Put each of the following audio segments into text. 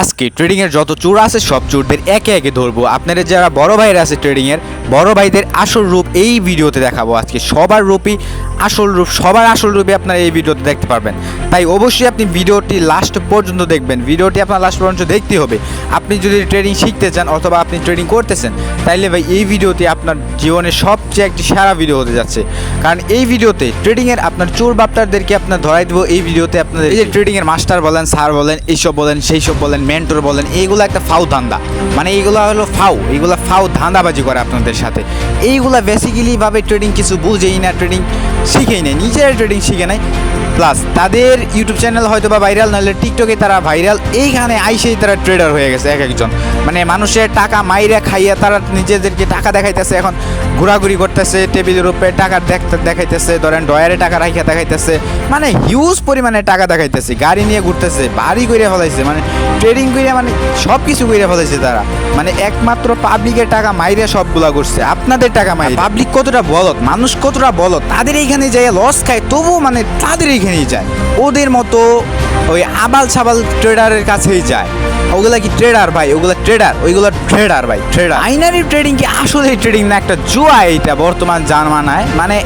আজকে ট্রেডিং এর যত চোর আছে, সব চোরদের একে একে ধরবো। আপনাদের যারা বড় ভাইরা আছে ট্রেডিং এর বড় ভাইদের আসল রূপ এই ভিডিওতে দেখাবো। আজকে সবার রূপই আসল রূপ, সবার আসল রূপে আপনারা এই ভিডিওতে দেখতে পারবেন। তাই অবশ্যই আপনি ভিডিওটি লাস্ট পর্যন্ত দেখবেন। ভিডিওটি আপনার লাস্ট পর্যন্ত দেখতে হবে। আপনি যদি ট্রেডিং শিখতে চান অথবা আপনি ট্রেডিং করতেছেন, তাইলে ভাই, এই ভিডিওটি আপনার জীবনের সবচেয়ে একটি সেরা ভিডিও হতে যাচ্ছে। কারণ এই ভিডিওতে ট্রেডিংয়ের আপনার চোর বাপটারদেরকে আপনার ধরাই দেবো, এই ভিডিওতে আপনাদের এই যে ট্রেডিং এর মাস্টার বলেন স্যার বলেন, এইসব বলেন সেই সব বলেন মেন্টর বলেন, এইগুলো একটা ফাউ ধান্দা। মানে এইগুলো হলো ফাউ, এইগুলো ফাউ ধান্দাবাজি করে আপনাদের সাথে। এইগুলা বেসিক্যালি ভাবে ট্রেডিং কিছু বুঝেই না ট্রেডিং শিখেই নেয় নিজেরা ট্রেডিং শিখে নেয় প্লাস তাদের ইউটিউব চ্যানেল হয়তো বা ভাইরাল নাহলে টিকটকে তারা ভাইরাল এইখানে আইসেই তারা ট্রেডার হয়ে গেছে এক একজন। মানে মানুষের টাকা মাইরা খাইয়া তারা নিজেদেরকে টাকা দেখাইতেছে। এখন ঘোরাঘুরি করতেছে, টেবিলের উপরে টাকা দেখতে দেখাইতেছে, ধরেন ডয়ারে টাকা রাখিয়া দেখাইতেছে মানে হিউজ পরিমাণে টাকা দেখাইতেছে, গাড়ি নিয়ে ঘুরতেছে, বাড়ি করে ফেলাইছে মানে ট্রেডিং করে মানে সব কিছু করে ফেলাইছে তারা। মানে একমাত্র পাবলিকের টাকা মাইরে সবগুলা করছে আপনাদের টাকা মাইরে। পাবলিক কতটা বলত মানুষ কতটা বলত তাদের এইখানে যায় লস খায়, তবুও মানে তাদের এইখানেই যায়। ওদের মতো ওই আবাল সাবাল ট্রেডারের কাছেই যায়। ওগুলা কি ট্রেডার ভাই? ওগুলা ট্রেডার ওইগুলো ট্রেডার ভাই ট্রেডার আইনারি ট্রেডিং কি আসলে ট্রেডিং না? একটা জুয়া এটা বর্তমান জামানায় মানে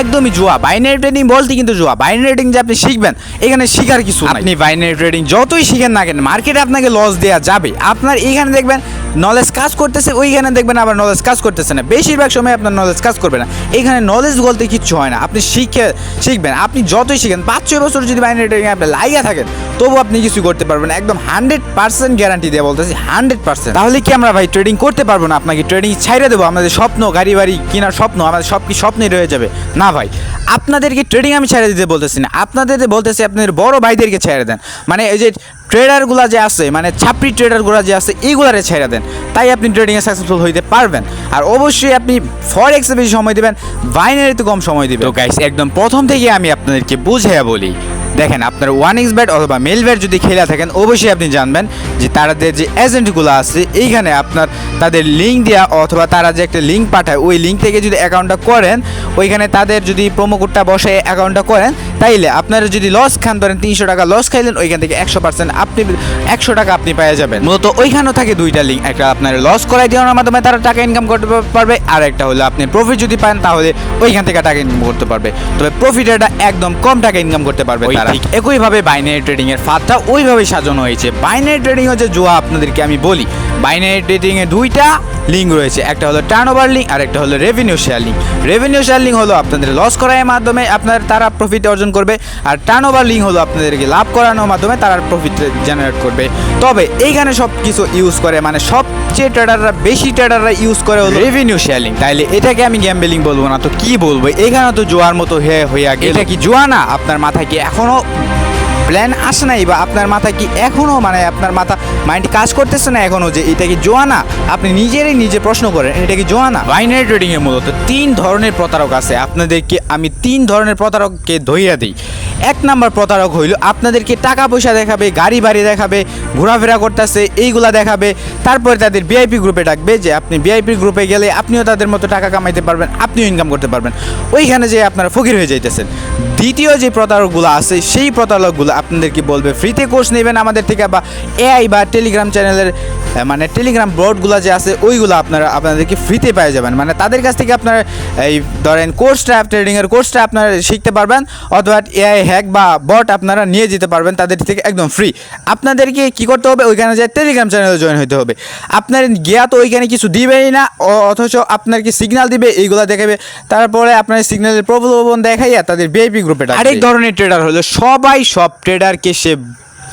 একদমই জুয়া। বাইনারি ট্রেডিং বলতে কিন্তু জুয়া। বাইনারি ট্রেডিং যে আপনি শিখবেন এখানে শিখার কিছু। আপনি বাইনারি ট্রেডিং যতই শিখেন না কেন মার্কেটে আপনাকে লস দেওয়া যাবে। আপনার এখানে দেখবেন নলেজ কাজ করতেছে ওইখানে দেখবেন আবার নলেজ কাজ করতেছে না। বেশিরভাগ সময় আপনার নলেজ কাজ করবে না। এখানে নলেজ বলতে কিচ্ছু হয় না। আপনি শিখে, শিখবেন। আপনি যতই শিখেন পাঁচ ছয় বছর যদি বাইনারি ট্রেডিং আপনি লাইয়া থাকেন, তবু আপনি কিছু করতে পারবেন একদম হান্ড্রেড পার্সেন্ট গ্যারান্টি দিয়ে বলতেছি হান্ড্রেড পার্সেন্ট তাহলে কি আমরা ভাই ট্রেডিং করতে পারব না? আপনাকে ট্রেডিং ছাইড়ে দেবো। আমাদের স্বপ্ন, গাড়ি, বাড়ি কেনার স্বপ্ন, আমাদের সব কি স্বপ্নই রয়ে যাবে। না ভাই, আপনাদেরকে ট্রেডিং আমি ছেড়ে দিতে বলতেছি না। আপনাদের বলতেছি, আপনাদের বড় ভাইদেরকে ছেড়ে দেন। মানে এই যে ট্রেডারগুলা যে আছে মানে ছাপড়ি ট্রেডারগুলো যে আছে এইগুলারে ছেড়ে দেন। তাই আপনি ট্রেডিংয়ে সাকসেসফুল হইতে পারবেন। আর অবশ্যই আপনি ফর ফরেক্সে বেশি সময় দেবেন বাইনারিতে কম সময় দেবেন। তো গাইস একদম প্রথম থেকে আমি আপনাদেরকে বুঝাইয়া বলি দেখেন আপনার ওয়ান এক্স ব্যাট অথবা মেল ব্যাট যদি খেলে থাকেন অবশ্যই আপনি জানবেন যে তাদের যে এজেন্টগুলো আছে এইখানে আপনার তাদের লিঙ্ক দেওয়া অথবা তারা যে একটা লিঙ্ক পাঠায় ওই লিঙ্ক থেকে যদি অ্যাকাউন্টটা করেন ওইখানে তাদের যদি প্রোমো কোডটা বসে অ্যাকাউন্টটা করেন তাইলে আপনারা যদি লস খান ধরেন তিনশো টাকা লস খাইলেন ওইখান থেকে একশো পার্সেন্ট আপনি একশো টাকা আপনি পেয়ে যাবেন। মূলত ওইখানেও থাকে দুইটা লিঙ্ক একটা আপনার লস করাই দেওয়ার মাধ্যমে তারা টাকা ইনকাম করতে পারবে আর একটা হলো আপনি প্রফিট যদি পান তাহলে ওইখান থেকে টাকা ইনকাম করতে পারবে। তবে প্রফিট এটা একদম কম টাকা ইনকাম করতে পারবে তারা। ঠিক একইভাবে বাইনারি ট্রেডিংয়ের ফাঁদটা ওইভাবে সাজানো হয়েছে। বাইনারি ট্রেডিং হচ্ছে জুয়া আপনাদেরকে আমি বলি বাইনারি ট্রেডিং এ দুইটা লিঙ্ক রয়েছে। একটা হলো টার্ন ওভার লিঙ্ক আর একটা হলো revenue share link revenue share link হলো আপনাদের লস করার মাধ্যমে আপনার তারা প্রফিট অর্জন করবে আর টার্ন ওভার লিঙ্ক হলো আপনাদেরকে লাভ করানোর মাধ্যমে তারা প্রফিট জেনারেট করবে। তবে এইখানে সব কিছু ইউজ করে মানে সবচেয়ে ট্রেডাররা বেশি ট্রেডাররা ইউজ করে হলো রেভিনিউ শেয়ার লিঙ্ক তাইলে এটাকে আমি গ্যাম্বেলিং বলব না তো কি বলব? এখানে তো জোয়ার মতো হয়ে হইয়া গেল। এটা কি জোয়া না? আপনার মাথায় কি এখনও প্ল্যান আসে নাই বা আপনার মাথায় কি এখনও মানে আপনার মাথা মাইন্ড কাজ করতেছে না এখনও যে এটা কি জোয়ানা? আপনি নিজেরই নিজে প্রশ্ন করেন, এটা কি জোয়ানা? বাইনারি ট্রেডিং এর মূলত তিন ধরনের প্রতারক আছে। আপনাদেরকে আমি তিন ধরনের প্রতারককে ধইয়া দিই। এক নাম্বার প্রতারক হইল আপনাদেরকে টাকা পয়সা দেখাবে গাড়ি বাড়ি দেখাবে, ঘোরাফেরা করতেছে, এইগুলা দেখাবে, তারপরে তাদের ভিআইপি গ্রুপে ডাকবে যে আপনি ভিআইপি গ্রুপে গেলে আপনিও তাদের মতো টাকা কামাইতে পারবেন, আপনিও ইনকাম করতে পারবেন। ওইখানে যে আপনারা ফকির হয়ে যাইতেছেন। দ্বিতীয় যে প্রতারকগুলো আছে, সেই প্রতারকগুলো আপনাদেরকে বলবে? ফ্রিতে কোর্স নেবেন আমাদের থেকে বা এআই বা টেলিগ্রাম চ্যানেলের মানে টেলিগ্রাম বোর্ডগুলো যে আছে, ওইগুলো আপনারা আপনাদেরকে ফ্রিতে পেয়ে যাবেন? মানে তাদের কাছ থেকে আপনারা এই ধরেন কোর্সটা ট্রেডিংয়ের কোর্সটা আপনারা শিখতে পারবেন, অথবা এআই হ্যাক বা বট আপনারা নিয়ে যেতে পারবেন, তাদের থেকে একদম ফ্রি আপনাদেরকে কি করতে হবে? ওইখানে যে টেলিগ্রাম চ্যানেলে জয়েন হতে হবে। আপনার গিয়া তো ওইখানে কিছু দিবেই না অথচ কি সিগন্যাল দিবে? এইগুলো দেখাবে। তারপরে আপনার সিগন্যালের প্রলোভন দেখাইয়া তাদের বিআইপি গ্রুপে আরেক ধরনের ট্রেডার হলো সবাই সব ট্রেডারকে সে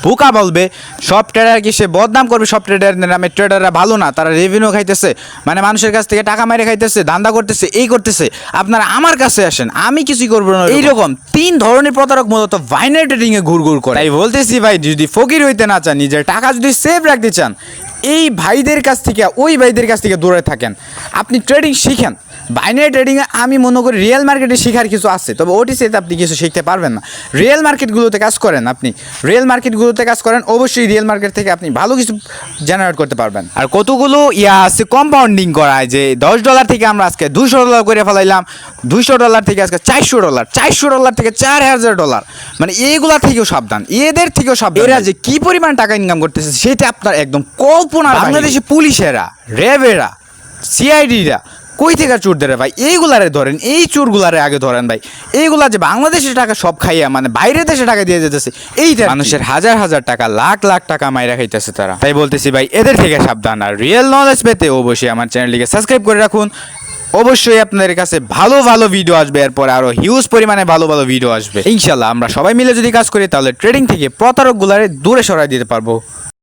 বোকা বলবে সব ট্রেডারকে সে বদনাম করবে সব ট্রেডারের নামে ট্রেডাররা ভালো না তারা রেভিনিউ খাইতেছে মানে মানুষের কাছ থেকে টাকা মেরে খাইতেছে ধান্দা করতেছে এই করতেছে আপনারা আমার কাছে আসেন আমি কিছুই করব না এইরকম তিন ধরনের প্রতারক মূলত ভাইনাল ট্রেডিংয়ে এ ঘুর ঘুর করে। তাই বলতেছি ভাই যদি ফকির হইতে না চান নিজের টাকা যদি সেভ রাখতে চান এই ভাইদের কাছ থেকে ওই ভাইদের কাছ থেকে দূরে থাকেন। আপনি ট্রেডিং শিখেন। বাইনারি ট্রেডিংয়ে আমি মনে করি রিয়েল মার্কেটে শেখার কিছু আছে। তবে ওটিসিতে আপনি কিছু শিখতে পারবেন না। রিয়েল মার্কেটগুলোতে কাজ করেন আপনি। রিয়েল মার্কেটগুলোতে কাজ করেন অবশ্যই রিয়েল মার্কেট থেকে আপনি ভালো কিছু জেনারেট করতে পারবেন। আর কতগুলো ইয়া আছে কম্পাউন্ডিং করায় যে দশ ডলার থেকে আমরা আজকে দুশো ডলার করে ফেলাইলাম দুশো ডলার থেকে আজকে চারশো ডলার চারশো ডলার থেকে চার হাজার ডলার মানে এইগুলা থেকেও সাবধান এদের থেকেও সাবধান। এরা যে কী পরিমাণ টাকা ইনকাম করতেছে সেটা আপনার একদম কল্পনা বাংলাদেশে পুলিশেরা র্যাবেরা সিআইডিরা কই থেকে চোর ধরে ভাই? এইগুলারে ধরেন এই চোরগুলারে আগে ধরেন ভাই। এইগুলা যে বাংলাদেশের টাকা সব খাইয়া মানে বাইরের দেশে টাকা দিয়ে যেতেছে এইটা মানুষের হাজার হাজার টাকা লাখ লাখ টাকা মাইরা খাইতেছে তারা। তাই বলতেছি ভাই এদের থেকে সাবধান। আর রিয়েল নলেজ পেতে অবশ্যই আমার চ্যানেলটিকে সাবস্ক্রাইব করে রাখুন। অবশ্যই আপনাদের কাছে ভালো ভালো ভিডিও আসবে এরপর আরও হিউজ পরিমাণে ভালো ভালো ভিডিও আসবে। ইনশাল্লাহ আমরা সবাই মিলে যদি কাজ করি তাহলে ট্রেডিং থেকে প্রতারকগুলারে দূরে সরাই দিতে পারব।